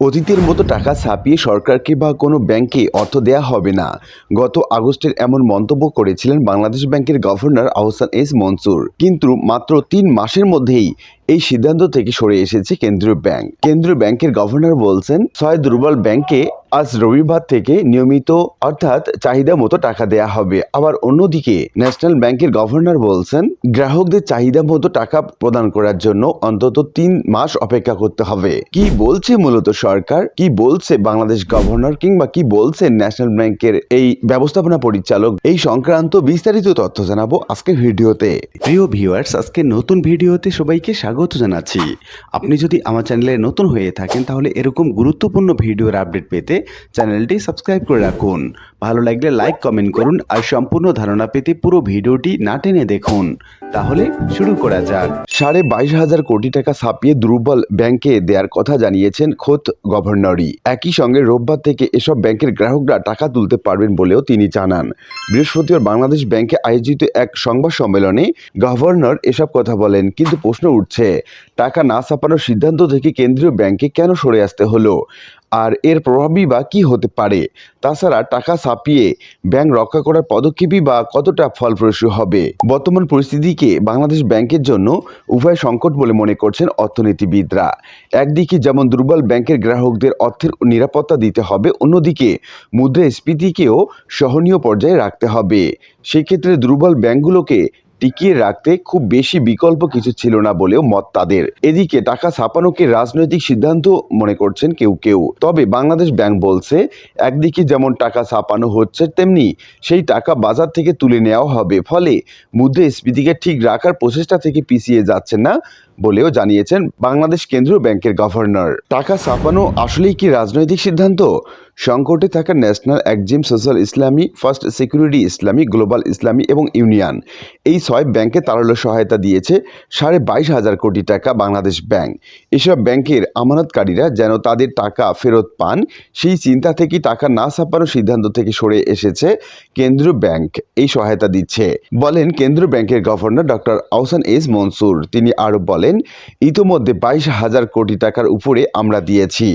অতীতের মতো টাকা ছাপিয়ে সরকারকে বা কোনো ব্যাংকে অর্থ দেয়া হবে না। গত আগস্টের এমন মন্তব্য করেছিলেন বাংলাদেশ ব্যাংকের গভর্নর আহসান এস মনসুর। কিন্তু মাত্র তিন মাসের মধ্যেই এই সিদ্ধান্ত থেকে সরে এসেছে কেন্দ্রীয় ব্যাংক। কেন্দ্রীয় ব্যাংকের গভর্নর বলছেন ছয় দুর্বল ব্যাংকে আজ রবিবার থেকে নিয়মিত অর্থাৎ চাহিদা মতো টাকা দেয়া হবে। আবার অন্যদিকে ন্যাশনাল ব্যাংকের গভর্নর বলছেন, গ্রাহকদের চাহিদা মতো টাকা প্রদান করার জন্য অন্তত তিন মাস অপেক্ষা করতে হবে। কি বলছে মূলত সরকার? কি বলছে বাংলাদেশ গভর্নর কিংবা কি বলছে ন্যাশনাল ব্যাংকের এই ব্যবস্থাপনা পরিচালক? এই সংক্রান্ত বিস্তারিত তথ্য জানাব আজকের ভিডিওতে। প্রিয় ভিউয়ার্স আজকে নতুন ভিডিওতে সবাইকে স্বাগত। জানাচ্ছি। আপনি যদি আমার চ্যানেলে নতুন হয়ে থাকেন, তাহলে এরকম গুরুত্বপূর্ণ ভিডিওর আপডেট পেতে চ্যানেলটি সাবস্ক্রাইব করে রাখুন। ভালো লাগলে লাইক, কমেন্ট করুন আর সম্পূর্ণ ধারণা পেতে পুরো ভিডিওটি না টেনে দেখুন। তাহলে শুরু করা যাক। সাড়ে বাইশ হাজার কোটি টাকা ছাপিয়ে দুর্বল ব্যাংকে দেওয়ার কথা জানিয়েছেন খোদ গভর্নরই। একই সঙ্গে রোববার থেকে এসব ব্যাংকের গ্রাহকরা টাকা তুলতে পারবেন বলেও তিনি জানান। বৃহস্পতিবার বাংলাদেশ ব্যাংকে আয়োজিত এক সংবাদ সম্মেলনে গভর্নর এসব কথা বলেন, কিন্তু প্রশ্ন উঠছে টাকা না ছাপানোর সিদ্ধান্ত থেকে কেন্দ্রীয় ব্যাংকে কেন সরে আসতে হলো? আর এর প্রভাবই বা কি হতে পারে? তাছাড়া টাকা ছাপিয়ে ব্যাংক রক্ষা করার পদক্ষেপই বা কতটা ফলপ্রসূ হবে? বর্তমান পরিস্থিতিকে বাংলাদেশ ব্যাংকের জন্য উভয় সংকট বলে মনে করছেন অর্থনীতিবিদরা। একদিকে যেমন দুর্বল ব্যাংকের গ্রাহকদের অর্থের নিরাপত্তা দিতে হবে, অন্যদিকে মুদ্রাস্ফীতিকেও সহনীয় পর্যায়ে রাখতে হবে। সেক্ষেত্রে দুর্বল ব্যাংকগুলোকে টিকিয়ে রাখতে খুব বেশি বিকল্প কিছু ছিল না বলেও মত তাদের। এদিকে টাকা ছাপানোকে রাজনৈতিক সিদ্ধান্ত মনে করছেন কেউ কেউ। তবে বাংলাদেশ ব্যাংক বলছে, একদিকে যেমন টাকা ছাপানো হচ্ছে, তেমনি সেই টাকা বাজার থেকে তুলে নেওয়া হবে। ফলে মুদ্রাস্ফীতিকে ঠিক রাখার প্রচেষ্টা থেকে পিছিয়ে যাচ্ছে না বলেও জানিয়েছেন বাংলাদেশ কেন্দ্রীয় ব্যাংকের গভর্নর। টাকা ছাপানো আসলেই কি রাজনৈতিক সিদ্ধান্ত? সংকটে থাকা national Exim social Islami, first security Islami, global Islami এবং ইউনিয়ন। এই ছয় ব্যাংকে তারল্য সহায়তা দিয়েছে সাড়ে বাইশ হাজার কোটি টাকা বাংলাদেশ ব্যাংক। এসব ব্যাংকের আমানতকারীরা যেন তাদের টাকা ফেরত পান, সেই চিন্তা থেকে টাকা না ছাপানোর সিদ্ধান্ত থেকে সরে এসেছে কেন্দ্রীয় ব্যাংক। এই সহায়তা দিচ্ছে। বলেন কেন্দ্রীয় ব্যাংকের governor doctor Ahsan S Mansur. তিনি আরও বলেন ইতোমধ্যে বাইশ হাজার কোটি টাকার উপরে আমরা দিয়েছি।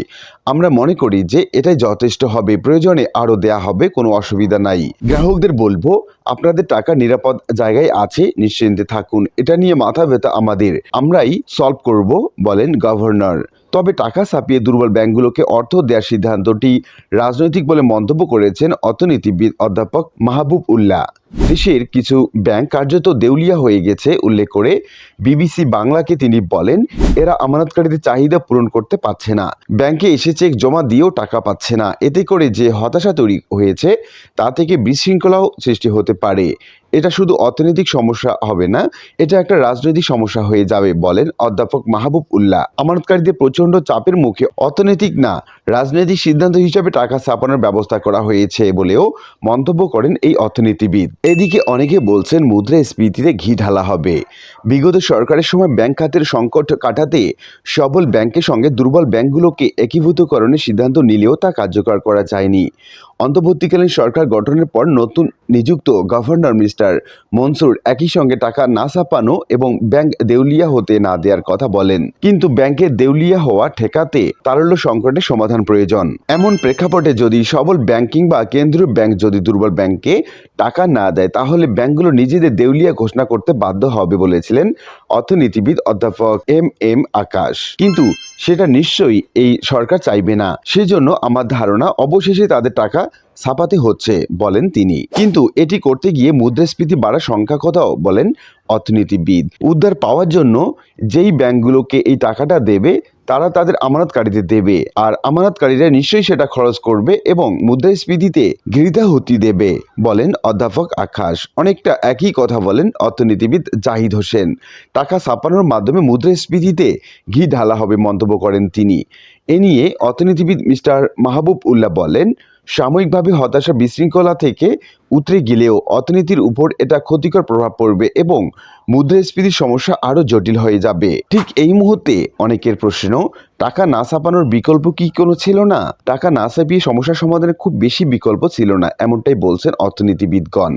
আমরা মনে করি যে এটাই যথেষ্ট হবে, প্রয়োজনে আরও দেয়া হবে, কোনো অসুবিধা নাই। গ্রাহকদের বলব, আপনাদের টাকা নিরাপদ জায়গায় আছে, নিশ্চিন্তে থাকুন। এটা নিয়ে মাথা ব্যথা আমাদের। আমরাই সলভ করব, বলেন গভর্নর তবে টাকা ছাপিয়ে দুর্বল ব্যাংকগুলোকে অর্থ দেওয়ার সিদ্ধান্তটি রাজনৈতিক বলে মন্তব্য করেছেন অর্থনীতিবিদ অধ্যাপক মাহবুব উল্লাহ। দেশের কিছু ব্যাংক কার্যত দেউলিয়া হয়ে গেছে, উল্লেখ করে বিবিসি বাংলাকে তিনি বলেন, এরা আমানতকারীদের চাহিদা পূরণ করতে পারছে না। ব্যাংকে এসে চেক জমা দিয়েও টাকা পাচ্ছে না। এতে করে যে হতাশা তৈরি হয়েছে, তা থেকে বিশৃঙ্খলাও সৃষ্টি হতে পারে। এটা শুধু অর্থনৈতিক সমস্যা হবে না, এটা একটা রাজনৈতিক সমস্যা হয়ে যাবে বলেন অধ্যাপক মাহবুব উল্লাহ। আমানতকারীদের প্রচণ্ড চাপের মুখে অর্থনৈতিক না, রাজনৈতিক সিদ্ধান্ত হিসাবে টাকা ছাপানোর ব্যবস্থা করা হয়েছে বলেও মন্তব্য করেন এই অর্থনীতিবিদ। এদিকে অনেকে বলছেন মুদ্রা মুদ্রাস্ফীতিতে ঘি ঢালা হবে। বিগত সরকারের সময় ব্যাংক খাতের সংকট কাটাতে সবল ব্যাংকের সঙ্গে দুর্বল ব্যাংকগুলোকে একীভূতকরণের সিদ্ধান্ত নিলেও তা কার্যকর করা যায়নি। অন্তর্বর্তীকালীন সরকার গঠনের পর নতুন নিযুক্ত গভর্নর মিস্টার মনসুর একই সঙ্গে টাকা না ছাপানো এবং ব্যাংক দেউলিয়া হতে না দেওয়ার কথা বলেন। কিন্তু ব্যাংকের দেউলিয়া হওয়া ঠেকাতে তারল্য সংকটের সমাধান প্রয়োজন। এমন প্রেক্ষাপটে যদি সবল ব্যাংকিং বা কেন্দ্রীয় ব্যাংক যদি দুর্বল ব্যাংকে টাকা না দেয়, তাহলে ব্যাংকগুলো নিজেদের দেউলিয়া ঘোষণা করতে বাধ্য হবে বলেছিলেন অর্থনীতিবিদ অধ্যাপক এম এম আকাশ। কিন্তু সেটা নিশ্চয়ই এই সরকার চাইবে না। সেজন্য আমার ধারণা, অবশেষে তাদের টাকা ছাপাতে হচ্ছে, বলেন তিনি। কিন্তু এটি করতে গিয়ে মুদ্রাস্ফীতি বাড়ার সংখ্যা কথাও বলেন অর্থনীতিবিদ। উদ্ধার পাওয়ার জন্য যেই ব্যাংকগুলোকে এই টাকাটা দেবে, তারা তাদের আমানতকারীদের দেবে, আর আমানতকারীরা নিশ্চয়ই সেটা খরচ করবে এবং মুদ্রাস্ফীতিতে ঘৃতাহুতি দেবে, বলেন অধ্যাপক আকাশ। অনেকটা একই কথা বলেন অর্থনীতিবিদ জাহিদ হোসেন। টাকা ছাপানোর মাধ্যমে মুদ্রাস্ফীতিতে ঘি ঢালা হবে, মন্তব্য করেন তিনি। এ নিয়ে অর্থনীতিবিদ মিস্টার মাহবুব উল্লাহ বলেন সাময়িকভাবে হতাশা বিশৃঙ্খলা থেকে উতরে গেলেও অর্থনীতির উপর এটা ক্ষতিকর প্রভাব পড়বে এবং মুদ্রাস্ফীতির সমস্যা আরও জটিল হয়ে যাবে। ঠিক এই মুহূর্তে অনেকের প্রশ্ন, টাকা না ছাপানোর বিকল্প কি কোনো ছিল না? টাকা না ছাপিয়ে সমস্যা সমাধানের খুব বেশি বিকল্প ছিল না, এমনটাই বলছেন অর্থনীতিবিদগণ।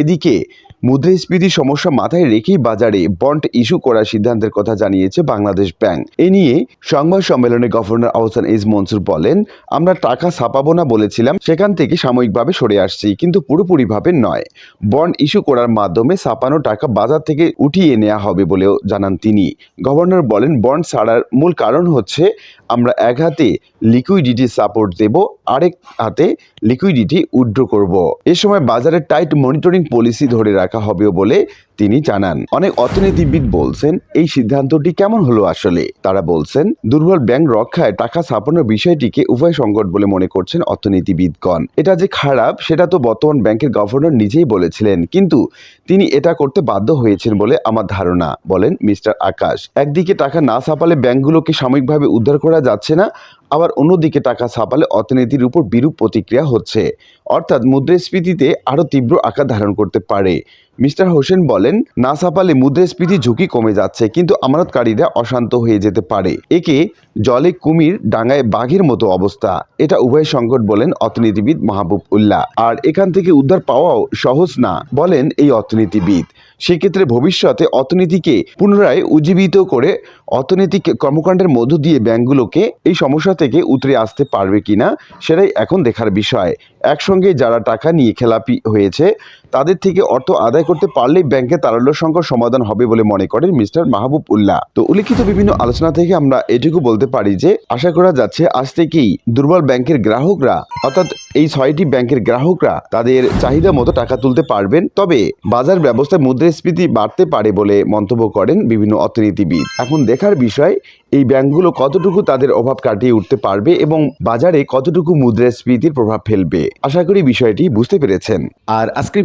এদিকে মুদ্রাস্ফীতির সমস্যা মাথায় রেখেই বাজারে বন্ড ইস্যু করার সিদ্ধান্তের কথা জানিয়েছে বাংলাদেশ ব্যাংক। এ নিয়ে সংবাদ সম্মেলনে গভর্নর আহসান এজ মনসুর বলেন, আমরা টাকা ছাপাবো না বলেছিলাম, সেখান থেকে সাময়িকভাবে সরে আসছি, কিন্তু পুরোপুরিভাবে নয়। বন্ড ইস্যু করার মাধ্যমে ছাপানো টাকা বাজার থেকে উঠিয়ে নেওয়া হবে বলেও জানান তিনি। গভর্নর বলেন, বন্ড ছাড়ার মূল কারণ হচ্ছে, আমরা এক হাতে লিকুইডিটি সাপোর্ট দেব, আরেক হাতে লিকুইডিটি উইথড্র করব। এ সময় বাজারে টাইট মনিটরিং পলিসি ধরে রাখা হবেও বলে তিনি জানান। অনেক অর্থনীতিবিদ বলছেন, এই সিদ্ধান্তটি কেমন হলো আসলে? তারা বলছেন, দুর্বল ব্যাংক রক্ষায় টাকা ছাপানোর বিষয়টিকে উভয় সংকট বলে মনে করছেন অর্থনীতিবিদগণ। এটা যে খারাপ, সেটা তো বর্তমান ব্যাংকের গভর্নর নিজেই বলেছিলেন। কিন্তু তিনি এটা করতে বাধ্য হয়েছেন বলে আমার ধারণা, বলেন মিস্টার আকাশ। একদিকে টাকা না ছাপালে ব্যাংকগুলোকে সাময়িকভাবে উদ্ধার করা যাচ্ছে না আবার অন্যদিকে টাকা ছাপালে অর্থনীতির উপর বিরূপ প্রতিক্রিয়া হচ্ছে। অর্থাৎ মুদ্রাস্ফীতিতে আরও তীব্র আকার ধারণ করতে পারে। মিস্টার হোসেন বলেন না ছাপালে মুদ্রাস্ফীতি ঝুঁকি কমে যাচ্ছে, কিন্তু আমানতকারীরা অশান্ত হয়ে যেতে পারে। একে জলে কুমির ডাঙায় বাঘের মতো অবস্থা। এটা উভয় সংকট বলেন অর্থনীতিবিদ মাহবুব উল্লাহ। আর এখান থেকে উদ্ধার পাওয়াও সহজ না, বলেন এই অর্থনীতিবিদ। সেক্ষেত্রে ভবিষ্যতে অর্থনীতিকে পুনরায় উজ্জীবিত করে অর্থনৈতিক কর্মকাণ্ডের মধ্য দিয়ে ব্যাংকগুলোকে এই সমস্যা থেকে উতরে আসতে পারবে কিনা, সেটাই এখন দেখার বিষয়। একসঙ্গে যারা টাকা নিয়ে খেলাপি হয়েছে তাদের থেকে অর্থ আদায় করতে পারলেই ব্যাংকে তারল্য সংকট সমাধান হবে বলে মনে করেন মিস্টার মাহবুব উল্লাহ। তো উল্লিখিত বিভিন্ন আলোচনা থেকে আমরা এটুকু বলতে পারি যে, আশা করা যাচ্ছে আজ থেকেই দুর্বল ব্যাংকের গ্রাহকরা, অর্থাৎ এই ছয়টি ব্যাংকের গ্রাহকরা তাদের চাহিদা মতো টাকা তুলতে পারবেন। তবে বাজার ব্যবস্থায় মুদ্রাস্ফীতি বাড়তে পারে বলে মন্তব্য করেন বিভিন্ন অর্থনীতিবিদ। এখন দেখার বিষয়, এই ব্যাংকগুলো কতটুকু তাদের অভাব কাটিয়ে উঠতে পারবে এবং বাজারে কতটুকু মুদ্রাস্ফীতির প্রভাব ফেলবে? আশা করি বিষয়টি বুঝতে পেরেছেন। আর আজকের